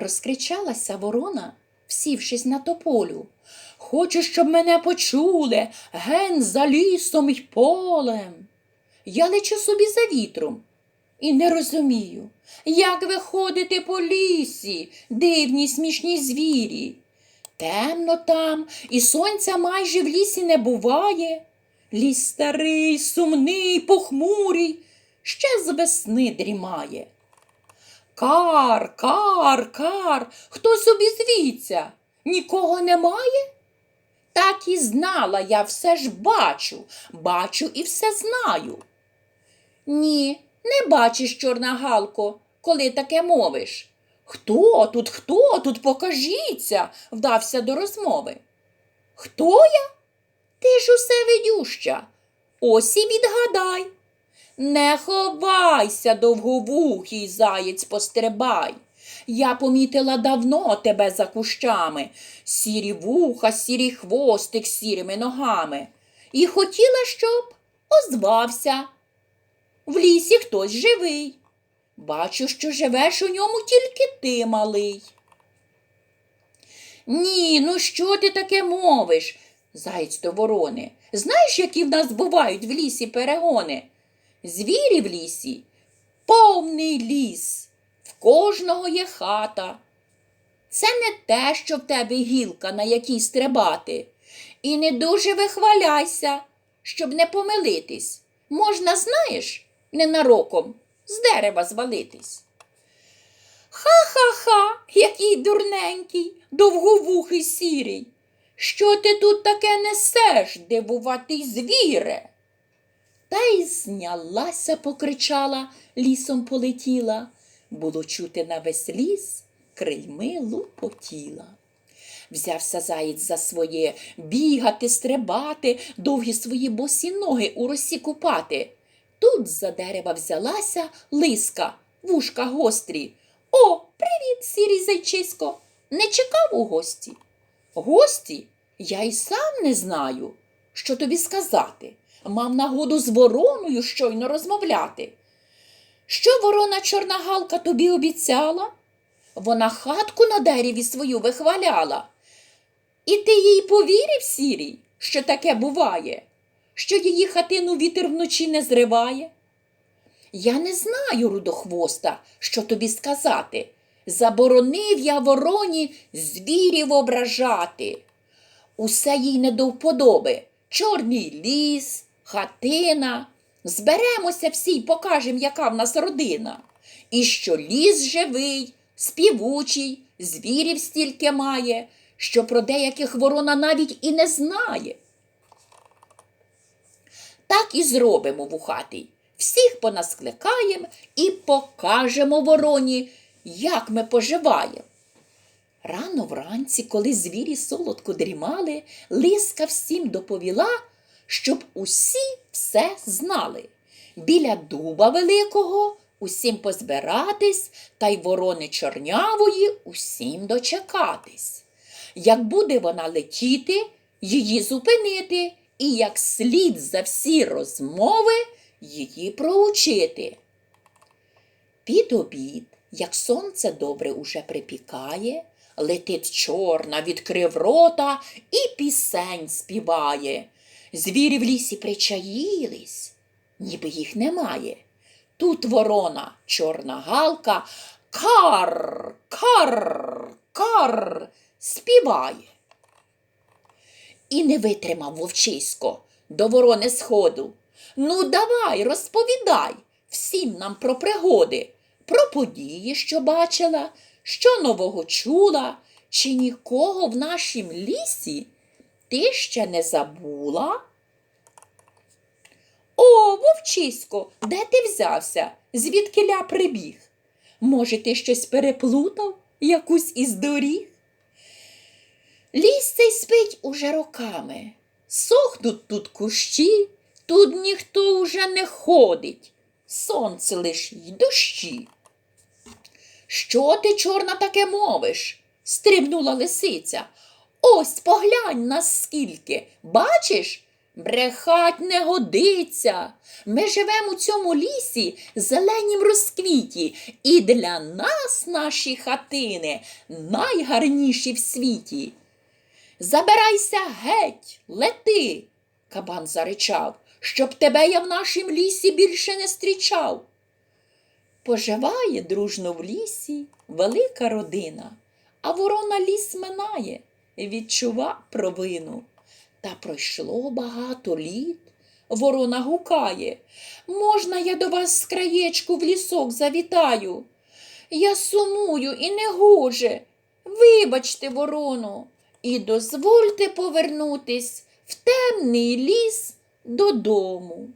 розкричалася ворона, всівшись на тополю. Хочу, щоб мене почули ген за лісом й полем. Я лечу собі за вітром і не розумію, як ви ходите по лісі, дивні смішні звірі. Темно там, і сонця майже в лісі не буває. Ліс старий, сумний, похмурий, ще з весни дрімає. Кар, кар, кар, хтось обізвіться, нікого немає? Так і знала, я все ж бачу, бачу і все знаю. Ні, не бачиш, чорна Галко, коли таке мовиш. Хто тут, хто тут, покажіться, вдався до розмови. Хто я? Ти ж усе видюща. Ось і відгадай. Не ховайся, довговухий заєць пострибай. Я помітила давно тебе за кущами, сірі вуха, сірий хвостик сірими ногами. І хотіла, щоб озвався. В лісі хтось живий. Бачу, що живеш у ньому тільки ти, малий. Ні, ну що ти таке мовиш? Заєць до ворони. Знаєш, які в нас бувають в лісі перегони? Звірі в лісі повний ліс, в кожного є хата. Це не те, що в тебе гілка, на якій стрибати. І не дуже вихваляйся, щоб не помилитись. Можна, знаєш, ненароком з дерева звалитись. Ха-ха-ха, який дурненький, довговухий сірий. Що ти тут таке несеш, дивуватий звіре? Та й знялася, покричала, лісом полетіла. Було чути на весь ліс, крильми лупотіла. Взявся заєць за своє бігати, стрибати, довгі свої босі ноги у росі купати. Тут за дерева взялася лиска, вушка гострі. О, привіт, сірий зайчисько. Не чекав у гості. Гості? Я й сам не знаю, що тобі сказати. Мав нагоду з вороною щойно розмовляти. Що ворона чорна галка тобі обіцяла? Вона хатку на дереві свою вихваляла. І ти їй повірив, сірій, що таке буває, що її хатину вітер вночі не зриває? Я не знаю, рудохвоста, що тобі сказати. Заборонив я вороні звірів ображати. Усе їй не до вподоби. Чорний ліс, хатина. Зберемося всі й покажем, яка в нас родина. І що ліс живий, співучий, звірів стільки має, що про деяких ворона навіть і не знає. Так і зробимо вухатий. Всіх понаскликаєм і покажемо вороні, як ми поживаємо. Рано вранці, коли звірі солодко дрімали, лиска всім доповіла, щоб усі все знали. Біля дуба великого усім позбиратись, та й ворони чорнявої усім дочекатись. Як буде вона летіти, її зупинити, і як слід за всі розмови її проучити. Під обід, як сонце добре уже припікає, летить чорна, відкрив рота і пісень співає. Звірі в лісі причаїлись, ніби їх немає. Тут ворона, чорна галка, кар, кар, кар співає. І не витримав вовчисько до ворони сходу. Ну, давай, розповідай всім нам про пригоди, про події, що бачила, що нового чула, чи нікого в нашім лісі ти ще не забула? О, вовчисько, де ти взявся? Звідки ля прибіг? Може, ти щось переплутав, якусь із доріг? Ліс цей спить уже роками. Сохнуть тут кущі, тут ніхто уже не ходить. Сонце лиш й дощі. Що ти, чорна, таке мовиш? стрибнула лисиця. Ось поглянь нас скільки. Бачиш? Брехать не годиться. Ми живемо у цьому лісі зеленім розквіті, і для нас наші хатини найгарніші в світі. Забирайся геть, лети, кабан заричав, щоб тебе я в нашім лісі більше не зустрічав. Поживає дружно в лісі велика родина, а ворона ліс минає, відчува провину. Та пройшло багато літ. Ворона гукає. Можна я до вас з краєчку в лісок завітаю? Я сумую і не гоже. Вибачте, вороно, і дозвольте повернутись в темний ліс додому.